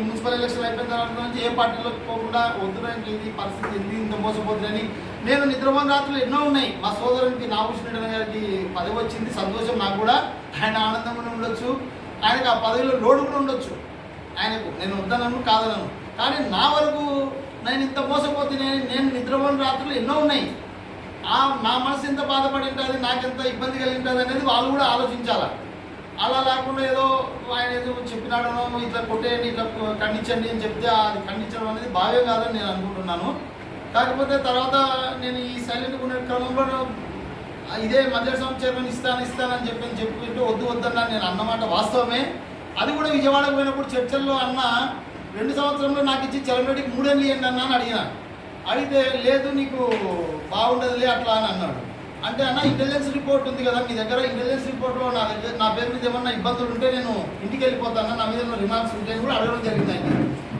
Municipal election అయిపోయిన తర్వాత నుంచి ఏ పార్టీలోకి పోకుండా వద్దునని పరిస్థితి ఎందుకు ఇంత మోసపోతుందని నేను నిద్రపోయిన రాత్రులు ఎన్నో ఉన్నాయి. మా సోదరునికి నాగభూషణ గారికి పదవి వచ్చింది. సంతోషం నాకు కూడా. ఆయన ఆనందంగానే ఉండొచ్చు. ఆయనకు ఆ పదవిలో లోడు కూడా ఉండొచ్చు. ఆయనకు నేను వద్దనను కాదనను. కానీ నా వరకు నేను ఇంత మోసపోతే నేను నేను నిద్రపోయిన రాత్రులు ఎన్నో ఉన్నాయి. ఆ నా మనసు ఎంత బాధపడి ఉంటుంది నాకెంత ఇబ్బంది కలిగి ఉంటుంది అనేది వాళ్ళు కూడా ఆలోచించాలా? అలా లేకుండా ఏదో ఆయన ఏదో చెప్పినాడనో ఇట్లా కొట్టేయండి ఇట్లా ఖండించండి అని చెప్తే అది ఖండించడం అనేది భావ్యం కాదని నేను అనుకుంటున్నాను. కాకపోతే తర్వాత నేను ఈ సైలెంట్ ఉన్న క్రమంలో ఇదే మధ్య చైర్మన్ ఇస్తాను ఇస్తానని చెప్పి చెప్పి వద్దు వద్దన్నా నేను అన్నమాట వాస్తవమే. అది కూడా విజయవాడకు పోయినప్పుడు చర్చల్లో అన్న రెండు సంవత్సరంలో నాకు ఇచ్చి చెలమేటికి మూడేళ్ళు ఇవ్వండి అన్న అని అడిగిన. అడిగితే లేదు నీకు బాగుండదులే అట్లా అని అన్నాడు. అంటే అన్న ఇంటెలిజెన్స్ రిపోర్ట్ ఉంది కదా మీ దగ్గర ఇంటెలిజెన్స్ రిపోర్ట్లో నా దగ్గర నా పేరు మీద ఏమన్నా ఇబ్బందులు ఉంటే నేను ఇంటికి వెళ్ళిపోతాను నా మీద రిమార్క్స్ ఉంటే కూడా అడగడం జరిగింది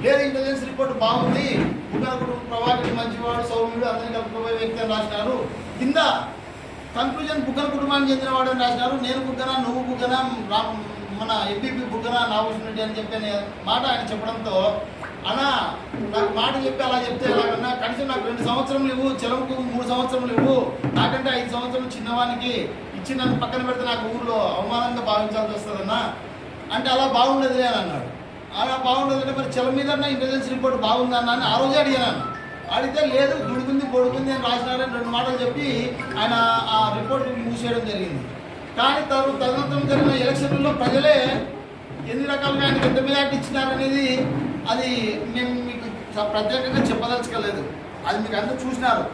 లేదు ఇంటెలిజెన్స్ రిపోర్ట్ బాగుంది బుక్కనకుడు ప్రభాకర్ మంచివాడు సౌమ్యుడు అందరినీ కలుపుకోబోయే వ్యక్తి అని రాసినారు. కింద కన్క్లూజన్ బుగ్గన కుటుంబానికి చెందిన వాడు అని రాసినారు. నేను బుగ్గన నువ్వు బుగ్గన మన ఎంపీపీ బుగ్గన నాగభూషణ రెడ్డి అని చెప్పి మాట ఆయన చెప్పడంతో అన్నా నాకు మాట చెప్పి అలా చెప్తే ఎలాగన్నా? కనీసం నాకు రెండు సంవత్సరం ఇవ్వు చెలవుకు మూడు సంవత్సరం ఇవ్వు. నాకంటే ఐదు సంవత్సరం చిన్నవానికి ఇచ్చి నన్ను పక్కన పెడితే నాకు ఊర్లో అవమానంగా భావించాల్సి వస్తుందన్నా? అంటే అలా బాగుండదులే అని అన్నాడు. అలా బాగుండదంటే మరి చెల మీద ఇంటెలిజెన్స్ రిపోర్ట్ బాగుందన్నా అని ఆ రోజే అడిగాను. అడిగితే లేదు గుడుకుంది పొడుకుంది అని రాసినారని రెండు మాటలు చెప్పి ఆయన ఆ రిపోర్ట్ మూసేయడం జరిగింది. కానీ తను తదనంతరం జరిగిన ఎలక్షన్లలో ప్రజలే ఎన్ని రకాలుగా ఆయనకి ఎంత మెజార్టీ ఇచ్చినారనేది అది మేము మీకు స- ప్రత్యేకంగా చెప్పదలుచుకోలేదు. అది మీకు అందరూ చూసినారు.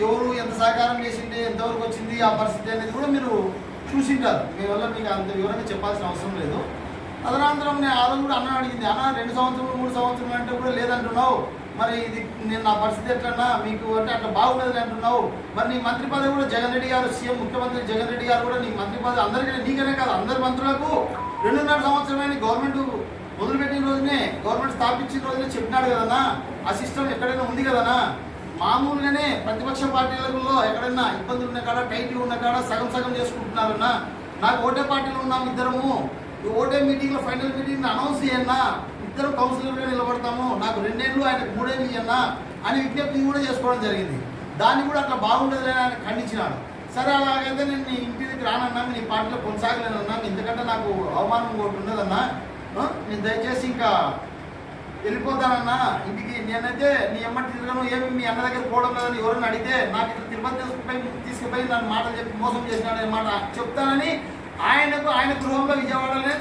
ఎవరు ఎంత సహకారం చేసింది ఎంతవరకు వచ్చింది ఆ పరిస్థితి అనేది కూడా మీరు చూసింటారు. మీ వల్ల మీకు అంత వివరంగా చెప్పాల్సిన అవసరం లేదు. తదనంతరం నేను ఆ రోజు కూడా అన్న అడిగింది అన్న రెండు సంవత్సరాలు మూడు సంవత్సరాలు అంటే కూడా లేదంటున్నావు. మరి ఇది నేను నా పరిస్థితి ఎట్లన్నా మీకు అంటే అట్లా బాగుండదు అంటున్నావు. మరి నీ మంత్రి పదవి కూడా జగన్ రెడ్డి గారు సీఎం ముఖ్యమంత్రి జగన్ రెడ్డి గారు కూడా నీ మంత్రి పదవి అందరికీ నీకనే కాదు అందరి మంత్రులకు రెండున్నర సంవత్సరమైన గవర్నమెంట్ మొదలుపెట్టిన రోజునే గవర్నమెంట్ స్థాపించిన రోజునే చెప్పినాడు కదన్నా. ఆ సిస్టమ్ ఎక్కడైనా ఉంది కదన్నా. మామూలుగానే ప్రతిపక్ష పార్టీలలో ఎక్కడైనా ఇబ్బందులు ఉన్న కాడ టైట్లు ఉన్న కాడ సగం సగం చేసుకుంటున్నారన్నా. నాకు ఓటే పార్టీలో ఉన్నాం ఇద్దరము. ఈ ఓటే మీటింగ్లో ఫైనల్ మీటింగ్ అనౌన్స్ చేయన్నా ఇద్దరు కౌన్సిలర్గా నిలబడతాము నాకు రెండేళ్ళు ఆయనకు మూడేళ్ళు ఇవ్వన్నా అని విజ్ఞప్తి కూడా చేసుకోవడం జరిగింది. దాన్ని కూడా అట్లా బాగుండదు అని ఆయన ఖండించినాడు. సరే అలాగైతే నేను నీ ఇంటి దగ్గర రానన్నా నీ పార్టీలో కొనసాగలేనన్నా ఎందుకంటే నాకు అవమానం ఒకటి ఉండదన్నా నేను దయచేసి ఇంకా వెళ్ళిపోతానన్నా ఇంటికి నేనైతే నీ ఎమ్మటి తిరగను ఏమి మీ అన్న దగ్గర పోవడం లేదని ఎవరైనా అడిగితే నాకు ఇక్కడ తిరుపతి తీసుకుపోయి తీసుకుపోయి నన్ను మాటలు చెప్పి మోసం చేసినాడు మాట చెప్తానని ఆయనకు ఆయన గృహంలో విజయవాడలోనే